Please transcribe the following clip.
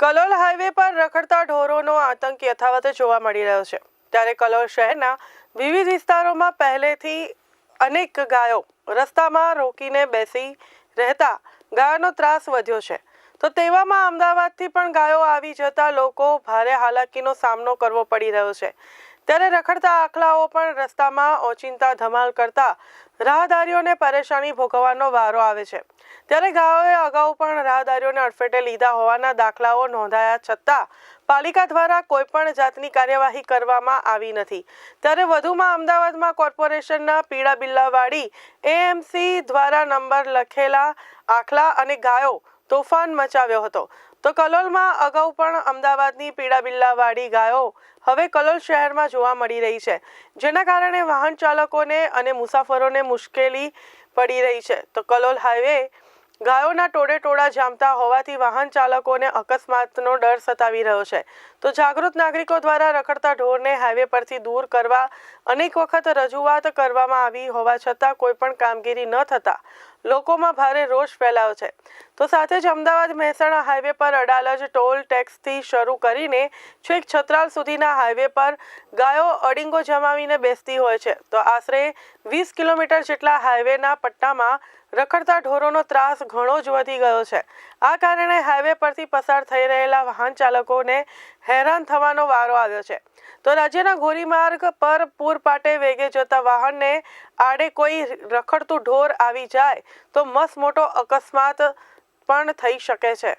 Kalol highway પર રખડતા ઢોરોનો આતંક યથાવત જોવા મળી રહ્યો છે. ત્યારે કલોલ શહેરના વિવિધ વિસ્તારોમાં પહેલેથી અનેક ગાયો રસ્તામાં રોકીને બેસી રહેતા ગાયોનો ત્રાસ વધ્યો છે. તો તેવામાં અમદાવાદથી પણ ગાયો આવી જતા લોકો ભારે હાલાકીનો સામનો કરવો પડી રહ્યો છે. ત્યારે રખડતા આખલાઓ પણ રસ્તામાં ઓચિંતા ધમાલ કરતા રાહદારીઓને પરેશાની ભોગવવાનો વારો આવે છે. ત્યારે ગાયોએ અગાઉ પણ રાહદારીઓને અડફેટે લીધા હોવાના દાખલાઓ નોંધાયા છતાં પાલિકા દ્વારા કોઈપણ જાતની કાર્યવાહી કરવામાં આવી નથી. ત્યારે વધુમાં અમદાવાદમાં કોર્પોરેશનના પીળા બિલ્લાવાડી એએમસી દ્વારા નંબર લખેલા આખલા અને ગાયો તોફાન મચાવ્યો હતો. તો કલોલમાં અગાઉ પણ અમદાવાદની પીડા બિલ્લાવાળી ગાયો હવે કલોલ શહેરમાં જોવા મળી રહી છે. જેના કારણે વાહન ચાલકોને અને મુસાફરોને મુશ્કેલી પડી રહી છે. તો કલોલ હાઈવે ગાયોના ટોળે ટોળા જામતા હોવાથી વાહન ચાલકોને અકસ્માતનો ડર સતાવી રહ્યો છે. તો જાગૃત નાગરિકો દ્વારા રખડતા ઢોરને હાઈવે પરથી દૂર કરવા અનેક વખત રજૂઆત કરવામાં આવી હોવા છતાં કોઈ પણ કામગીરી ન થતાં લોકોમાં ભારે રોષ ફેલાયો છે. તો સાથે જ અમદાવાદ મહેસાણા હાઈવે પર અડાલજ ટોલ ટેક્સથી શરૂ કરીને છેક છત્રાલ સુધીના હાઈવે પર ગાયો અડિંગો જમાવીને બેસતી હોય છે. તો આશરે વીસ કિલોમીટર જેટલા હાઈવેના પટ્ટામાં રખડતા ઢોરોનો ત્રાસ ઘણો જ વધી ગયો છે. આ કારણે હાઈવે પરથી પસાર થઈ રહેલા વાહન ચાલકોને હેરાન થવાનો વારો આવ્યો છે. તો રાજ્યના ધોરીમાર્ગ પર પૂરપાટે વેગે જતા વાહનને આડે કોઈ રખડતું ઢોર આવી જાય તો મસ મોટો અકસ્માત પણ થઈ શકે છે.